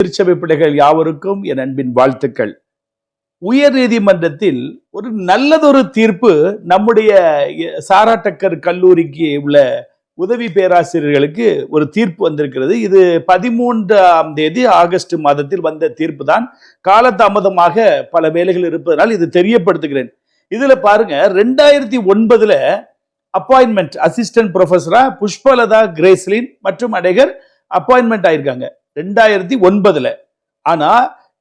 திருச்சபை பிள்ளைகள் யாவருக்கும் என் அன்பின் வாழ்த்துக்கள். உயர் நீதிமன்றத்தில் ஒரு நல்லதொரு தீர்ப்பு நம்முடைய சாராட்டக்கர் கல்லூரிக்கு உள்ள உதவி பேராசிரியர்களுக்கு ஒரு தீர்ப்பு வந்திருக்கிறது. இது பதிமூன்றாம் தேதி ஆகஸ்ட் மாதத்தில் வந்த தீர்ப்பு தான் காலதாமதமாக பல வேலைகள் இருப்பதனால் இது தெரியப்படுத்துகிறேன். இதில் பாருங்க ரெண்டாயிரத்தி ஒன்பதுல அப்பாயின்மெண்ட் அசிஸ்டன்ட் ப்ரொஃபஸரா புஷ்பலதா கிரேஸ்லின் மற்றும் அநேகர் அப்பாயின்மெண்ட் ஆயிருக்காங்க. ரெண்டாயிரத்தி ஒன்பதுல. ஆனா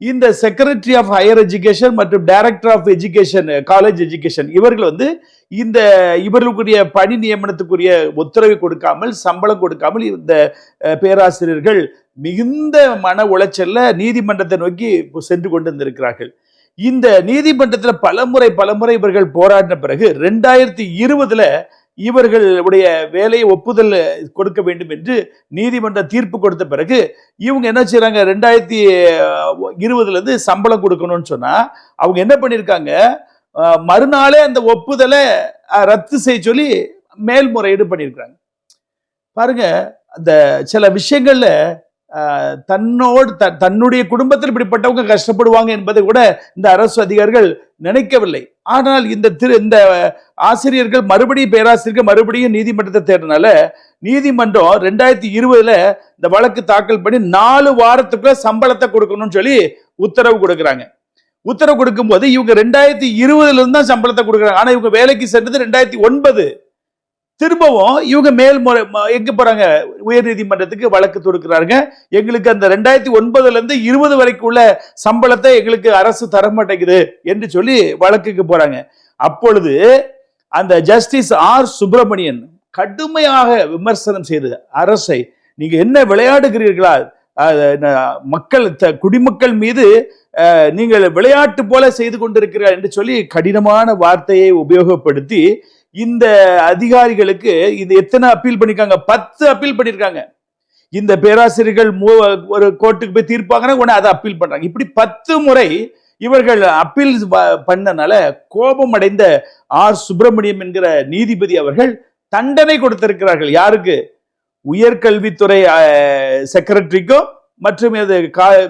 இந்த செக்ரட்டரி ஆஃப் ஹையர் எஜுகேஷன் மற்றும் director of education college education இவர்கள் வந்து இந்த இவர்களுக்குரிய பணி நியமனத்துக்குரிய உத்தரவை கொடுக்காமல் சம்பளம் கொடுக்காமல் இந்த பேராசிரியர்கள் மிகுந்த மன உளைச்சல்ல நீதிமன்றத்தை நோக்கி சென்று கொண்டு வந்திருக்கிறார்கள் இந்த நீதிமன்றத்தில் பலமுறை பலமுறை இவர்கள் போராடின பிறகு ரெண்டாயிரத்தி இருபதுல இவர்களுடைய வேலையை ஒப்புதல் கொடுக்க வேண்டும் என்று நீதிமன்ற தீர்ப்பு கொடுத்த பிறகு இவங்க என்ன செய்கிறாங்க ரெண்டாயிரத்தி இருபதுலேருந்து சம்பளம் கொடுக்கணும்னு சொன்னா அவங்க என்ன பண்ணியிருக்காங்க மறுநாளே அந்த ஒப்புதலை ரத்து செய்ய சொல்லி மேல்முறையீடு பண்ணியிருக்கிறாங்க பாருங்க அந்த சில விஷயங்களில் தன்னோடு த- தன்னுடைய குடும்பத்தில் இப்படிப்பட்டவங்க கஷ்டப்படுவாங்க என்பதை கூட இந்த அரசு அதிகாரிகள் நினைக்கவில்லை. ஆனால் இந்த திரு இந்த ஆசிரியர்கள் மறுபடியும் பேராசிரியர்கள் மறுபடியும் நீதிமன்றத்தை தேடினால நீதிமன்றம் ரெண்டாயிரத்தி இருபதுல இந்த வழக்கு தாக்கல் பண்ணி நாலு வாரத்துக்குள்ள சம்பளத்தை கொடுக்கணும்னு சொல்லி உத்தரவு கொடுக்குறாங்க. உத்தரவு கொடுக்கும்போது இவங்க ரெண்டாயிரத்தி இருபதுல இருந்து தான் சம்பளத்தை கொடுக்குறாங்க. ஆனா இவங்க வேலைக்கு சென்றது ரெண்டாயிரத்தி ஒன்பது. திரும்பவும் இவங்க மேல்முறை ம- எங்க போறாங்க? உயர் நீதிமன்றத்துக்கு வழக்கு தொடுக்கிறாங்க எங்களுக்கு அந்த ரெண்டாயிரத்தி ஒன்பதுல இருந்து இருபது வரைக்கும் உள்ள சம்பளத்தை எங்களுக்கு அரசு தர மாட்டேங்குது என்று சொல்லி வழக்குக்கு போறாங்க. அப்பொழுது அந்த ஜஸ்டிஸ் ஆர் சுப்பிரமணியன் கடுமையாக விமர்சனம் செய்து அரசை நீங்க என்ன விளையாடுகிறீர்களா? மக்கள் த- குடிமக்கள் மீது நீங்கள் விளையாட்டு போல செய்து கொண்டிருக்கிறீர்கள் என்று சொல்லி கடினமான வார்த்தையை உபயோகப்படுத்தி இந்த அதிகாரிகளுக்கு இது எத்தனை அப்பீல் பண்ணிருக்காங்க? பத்து அப்பீல் பண்ணிருக்காங்க. இந்த பேராசிரியர்கள் மூ- ஒரு கோர்ட்டுக்கு போய் தீர்ப்பாங்கன்னா உடனே அதை அப்பீல் பண்றாங்க. இப்படி பத்து முறை இவர்கள் அப்பீல் பண்ணனால கோபம் அடைந்த ஆர். சுப்பிரமணியம் என்கிற நீதிபதி அவர்கள் தண்டனை கொடுத்திருக்கிறார்கள். யாருக்கு? உயர்கல்வித்துறை செக்ரட்டரிக்கும் மற்றும் இது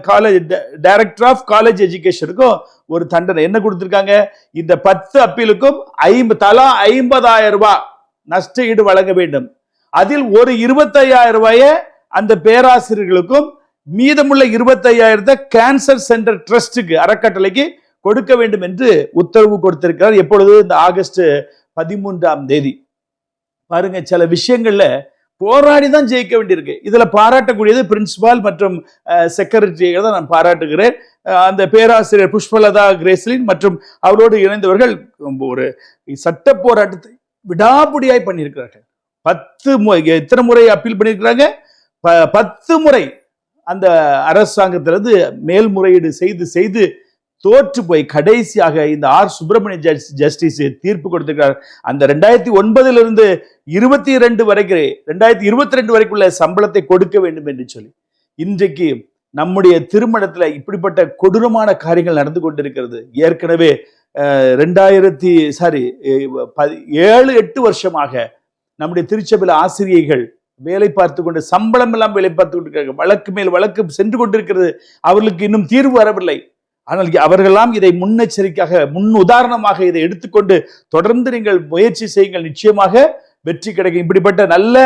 காலேஜ் டைரக்டர் ஆஃப் காலேஜ் எஜுகேஷனுக்கும் ஒரு தண்டனை. என்ன கொடுத்துருக்காங்க? இந்த பத்து அப்பீலுக்கும் ஐம்ப தலா ஐம்பதாயிரம் ரூபாய் நஷ்ட ஈடு வழங்க வேண்டும். அதில் ஒரு இருபத்தையாயிரம் ரூபாயை அந்த பேராசிரியர்களுக்கும் மீதமுள்ள இருபத்தையாயிரத்தை கேன்சர் சென்டர் ட்ரஸ்டுக்கு அறக்கட்டளைக்கு கொடுக்க வேண்டும் என்று உத்தரவு கொடுத்திருக்கிறார். எப்பொழுது? இந்த ஆகஸ்ட் பதிமூன்றாம் தேதி. பாருங்க சில விஷயங்கள்ல போராடி தான் ஜெயிக்க வேண்டியிருக்கு. இதுல பாராட்டக்கூடியது பிரின்சிபால் மற்றும் செக்ரட்டரியை தான் நான் பாராட்டுகிறேன். அந்த பேராசிரியர் புஷ்பலதா கிரேஸ்லின் மற்றும் அவரோடு இணைந்தவர்கள் ஒரு சட்ட போராட்டத்தை விடாபுடியாய் பண்ணியிருக்கிறார்கள். பத்து முறை எத்தனை முறை அப்பீல் பண்ணியிருக்கிறாங்க? ப- பத்து முறை அந்த அரசாங்கத்திலிருந்து மேல்முறையீடு செய்து செய்து தோற்று போய் கடைசியாக இந்த ஆர் சுப்பிரமணிய ஜஸ்டிஸ் தீர்ப்பு கொடுத்திருக்கிறார். அந்த ரெண்டாயிரத்தி ஒன்பதிலிருந்து இருபத்தி ரெண்டு வரைக்கும் ரெண்டாயிரத்தி இருபத்தி ரெண்டு வரைக்குள்ள சம்பளத்தை கொடுக்க வேண்டும் என்று சொல்லி இன்றைக்கு நம்முடைய திருமணத்தில் இப்படிப்பட்ட கொடூரமான காரியங்கள் நடந்து கொண்டிருக்கிறது. ஏற்கனவே ரெண்டாயிரத்தி சாரி ஏழு எட்டு வருஷமாக நம்முடைய திருச்சபையில் ஆசிரியைகள் வேலை பார்த்து கொண்டு சம்பளம் எல்லாம் வேலை பார்த்து கொண்டிருக்கிறார்கள். வழக்கு மேல் வழக்கு சென்று கொண்டிருக்கிறது. அவர்களுக்கு இன்னும் தீர்வு வரவில்லை. ஆனால் அவர்களெல்லாம் இதை முன்னெச்சரிக்கையாக முன் உதாரணமாக இதை எடுத்துக்கொண்டு தொடர்ந்து நீங்கள் முயற்சி செய்யுங்கள். நிச்சயமாக வெற்றி கிடைக்கும். இப்படிப்பட்ட நல்ல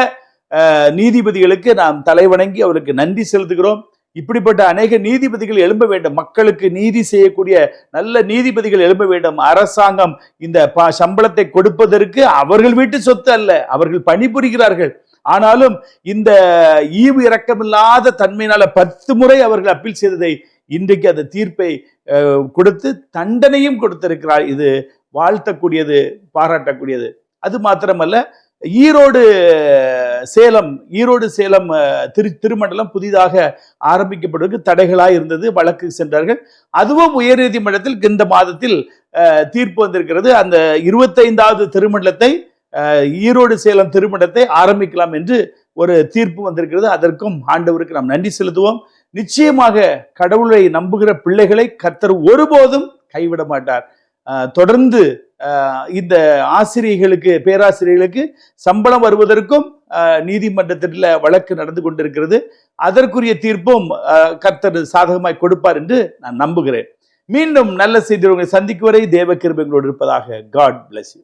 நீதிபதிகளுக்கு நாம் தலைவணங்கி அவருக்கு நன்றி செலுத்துகிறோம். இப்படிப்பட்ட அநேக நீதிபதிகள் எழும்ப வேண்டும். மக்களுக்கு நீதி செய்யக்கூடிய நல்ல நீதிபதிகள் எழும்ப வேண்டும். அரசாங்கம் இந்த ப- சம்பளத்தை கொடுப்பதற்கு அவர்கள் வீட்டு சொத்து அல்ல அவர்கள் பணிபுரிகிறார்கள். ஆனாலும் இந்த ஈவு இரக்கமில்லாத தன்மையினால பத்து முறை அவர்கள் அப்பீல் செய்ததை இன்றைக்கு அந்த தீர்ப்பை கொடுத்து தண்டனையும் கொடுத்திருக்கிறார் இது வாழ்த்தக்கூடியது பாராட்டக்கூடியது. அது மாத்திரமல்ல ஈரோடு சேலம் ஈரோடு சேலம் திரு திருமண்டலம் புதிதாக ஆரம்பிக்கப்படுவதற்கு தடைகளாக இருந்தது வழக்கு சென்றார்கள். அதுவும் உயர்நீதிமன்றத்தில் இந்த மாதத்தில் தீர்ப்பு வந்திருக்கிறது. அந்த இருபத்தைந்தாவது திருமண்டலத்தை ஈரோடு சேலம் திருமண்டத்தை ஆரம்பிக்கலாம் என்று ஒரு தீர்ப்பு வந்திருக்கிறது. அதற்கும் ஆண்டவருக்கு நாம் நன்றி செலுத்துவோம். நிச்சயமாக கடவுளை நம்புகிற பிள்ளைகளை கர்த்தர் ஒருபோதும் கைவிட மாட்டார். தொடர்ந்து இந்த ஆசிரியர்களுக்கு பேராசிரியர்களுக்கு சம்பளம் வருவதற்கும் நீதிமன்றத்தில் வழக்கு நடந்து கொண்டிருக்கிறது. அதற்குரிய தீர்ப்பும் கர்த்தர் சாதகமாய் கொடுப்பார் என்று நான் நம்புகிறேன். மீண்டும் நல்ல செய்தி உங்களை சந்திக்கும் வரை தேவ கிருபங்களோடு இருப்பதாக காட் பிளஸ் யூ